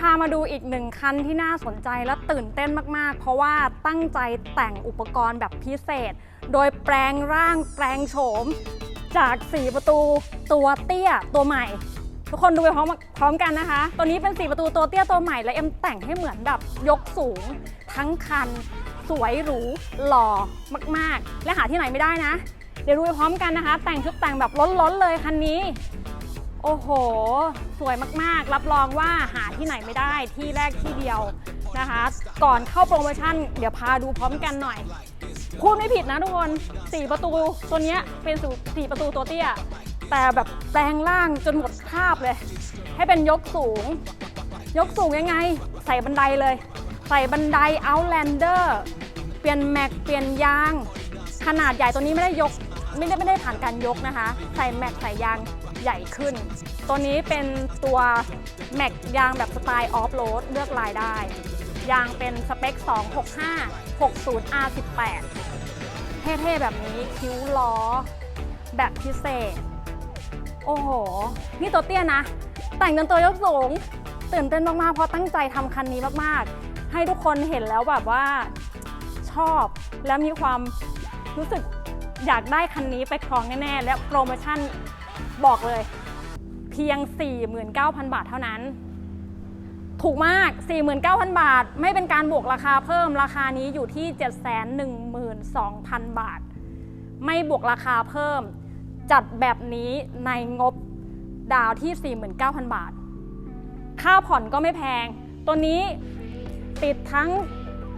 พามาดูอีกหนึ่งคันที่น่าสนใจและตื่นเต้นมากๆ เพราะว่าตั้งใจแต่งอุปกรณ์แบบพิเศษ โดยแปลงร่างแปลงโฉม จาก4ประตูตัวเตี้ยตัวใหม่ ทุกคนดูไปพร้อมพร้อมกันนะคะ ตัวนี้เป็น4ประตูตัวเตี้ยตัวใหม่และเอ็มแต่งให้เหมือนแบบยกสูง ทั้งคัน สวยหรูหล่อมากๆ และหาที่ไหนไม่ได้นะ เดี๋ยวดูไปพร้อมกันนะคะ แต่งชุดแต่งแบบล้นๆเลยคันนี้ โอ้โห สวยมากๆ รับรองว่าหาที่ไหนไม่ได้ที่แรกที่เดียวนะคะ ก่อนเข้าโปรโมชั่น เดี๋ยวพาดูพร้อมกันหน่อยพูดไม่ผิดนะทุกคน4ประตูตัวเนี้ยเป็นสี่ประตูตัวเตี้ย แต่แบบแปลงร่างจนหมดคาบเลย ให้เป็นยกสูง ยกสูงยังไง ใส่บันไดเลย ใส่บันได Outlander เปลี่ยนแม็กเปลี่ยนยาง ขนาดใหญ่ตัวนี้ไม่ได้ยก ไม่ได้ไม่ได้ผ่านการยกนะคะ ใส่แม็กใส่ยาง ใหญ่ขึ้น ตัวนี้เป็นตัวแม็กยางแบบสไตล์ออฟโรดเลือกลายได้ ยางเป็นสเปค 265 60 R18 เท่ๆแบบนี้คิ้วล้อ แบบพิเศษ โอ้โห นี่ตัวเตี้ยนะ แต่งจนตัวยกสูง ตื่นเต้นมากๆ เพราะตั้งใจทำคันนี้มากๆ ให้ทุกคนเห็นแล้วแบบว่าชอบและมีความรู้สึกอยากได้คันนี้ไปครองแน่ ๆ และโปรโมชั่น บอกเลย เพียง 49,000 บาทเท่านั้น ถูกมาก 49,000 บาท ไม่เป็นการบวกราคาเพิ่มราคานี้อยู่ที่ 712,000 บาท ไม่บวกราคาเพิ่ม จัดแบบนี้ในงบดาวที่ 49,000 บาท ค่าผ่อนก็ไม่แพง ตัวนี้ติดทั้ง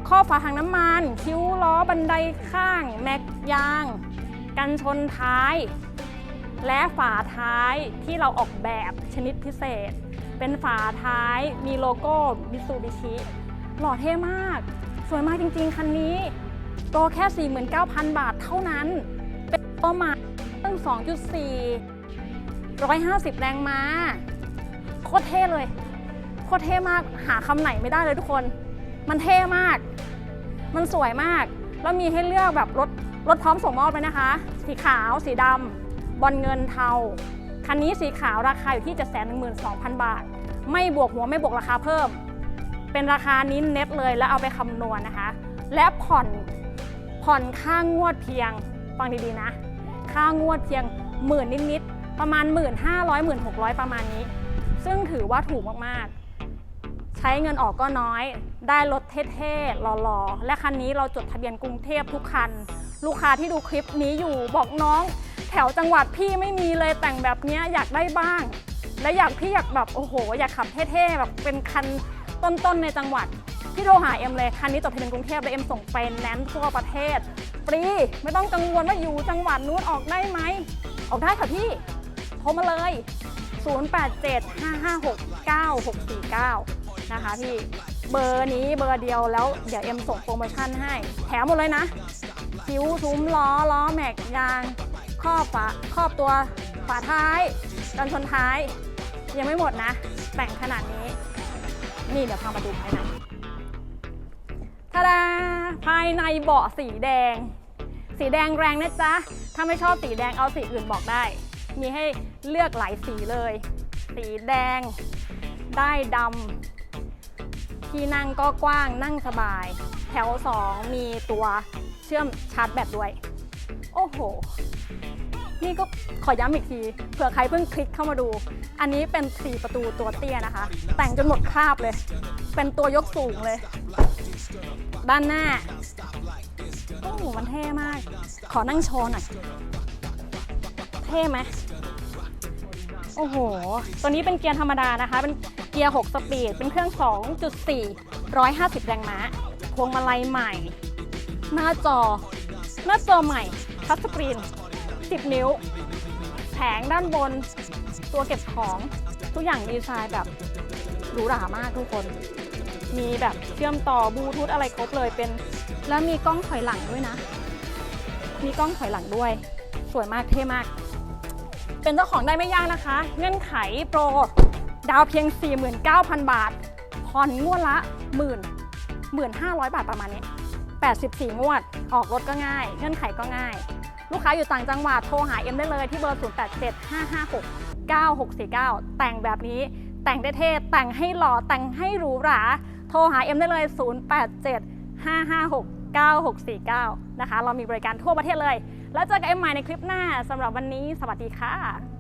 ข้อฝาถังน้ำมัน คิ้วล้อบันไดข้าง แม็กยาง กันชนท้าย และฝาท้ายที่เราออกแบบชนิดพิเศษ เป็นฝาท้ายมีโลโก้มิซูบิชิหล่อเท่มาก สวยมากจริงๆ คันนี้โตแค่ 49,000 บาทเท่านั้น เป็นตัวใหม่ตั้ง2.4 150 แรงม้า โคตรเท่เลย โคตรเท่มากหาคำไหนไม่ได้เลยทุกคน มันเท่มาก มันสวยมาก แล้วมีให้เลือกแบบรถรถพร้อมส่งมอบเลยนะคะ สีขาวสีดำ บอลเงินเทา คันนี้สีขาวราคาอยู่ที่ 712,000 บาท ไม่บวกหัวไม่บวกราคาเพิ่ม เป็นราคานี้เน็ตเลยแล้วเอาไปคำนวณนะคะ และผ่อนผ่อนค่างวดเพียงฟังดีๆนะ ค่างวดเพียงหมื่นนิดๆประมาณ 1 5 0 0 1 6 0 0 ประมาณนี้ ซึ่งถือว่าถูกมากๆ ใช้เงินออกก็น้อย ได้รถเท่ๆหล่อๆ และคันนี้เราจดทะเบียนกรุงเทพทุกคัน ลูกค้าที่ดูคลิปนี้อยู่บอกน้อง ถวจังหวัดพี่ไม่มีเลยแต่งแบบนี้อยากได้บ้าง และอยากพี่อยากแบบโอ้โห อยากขับเท่ๆแบบเป็นคันต้นๆในจังหวัดพี่โทรหาเอ็มเลยคันนี้จดทะเบียนกรุงเทพแล้วเอ็มส่งไปแนนซ์ทั่วประเทศฟรีไม่ต้องกังวลว่าอยู่จังหวัดนู้นออกได้ไหมออกได้ค่ะพี่โทรมาเลย 0875569649 นะคะพี่เบอร์นี้เบอร์เดียวแล้วเดี๋ยวเอ็มส่งโปรโมชั่นให้ แถมหมดเลยนะคิ้วซุ้มล้อล้อแม็กยาง ครอบฝาครอบตัวฝาท้ายกันชนท้าย ยังไม่หมดนะ แต่งขนาดนี้ นี่เดี๋ยวพามาดูภายในทาดาภายในเบาะสีแดง สีแดงแรงนะจ๊ะ ถ้าไม่ชอบสีแดงเอาสีอื่นบอกได้ มีให้เลือกหลายสีเลย สีแดง ได้ดำที่นั่งก็กว้างนั่งสบาย แถว 2 มีตัวเชื่อมชาร์จแบตด้วย โอ้โห นี่ก็ขอย้ำอีกทีเผื่อใครเพิ่งคลิกเข้ามาดู อันนี้เป็น 4 ประตูตัวเตี้ยนะคะ แต่งจนหมดคราบเลย เป็นตัวยกสูงเลย ด้านหน้าโอ้โหมันเท่มาก ขอนั่งโชว์หน่อยเท่ไหมโอ้โห ตัวนี้เป็นเกียร์ธรรมดานะคะ เป็นเกียร์ 6 สปีด เป็นเครื่อง 2.4 150 แรงม้า พวงมาลัยใหม่ หน้าจอ หน้าจอใหม่ทัชสกรีน 10 นิ้ว แผงด้านบน ตัวเก็บของทุกอย่างดีไซน์แบบหรูหรามากทุกคน มีแบบเชื่อมต่อบลูทูธอะไรครบเลยเป็น แล้วมีกล้องถอยหลังด้วยนะ มีกล้องถอยหลังด้วย สวยมากเท่มาก เป็นเจ้าของได้ไม่ยากนะคะ เงื่อนไขโปร ดาวเพียง 49,000 บาท ผ่อนงวดละ1 0 0 0 1,500บาทประมาณนี้ 84 งวด ออกรถก็ง่าย เงื่อนไขก็ง่าย ลูกค้าอยู่ต่างจังหวัดโทรหาเอ็มได้เลยที่เบอร์ 0875569649 แต่งแบบนี้แต่งได้เท่แต่งให้หล่อแต่งให้หรูหรา โทรหาเอ็มได้เลย 087 556 9649 นะคะ เรามีบริการทั่วประเทศเลย แล้วเจอกันเอ็มใหม่ในคลิปหน้าสำหรับวันนี้ สวัสดีค่ะ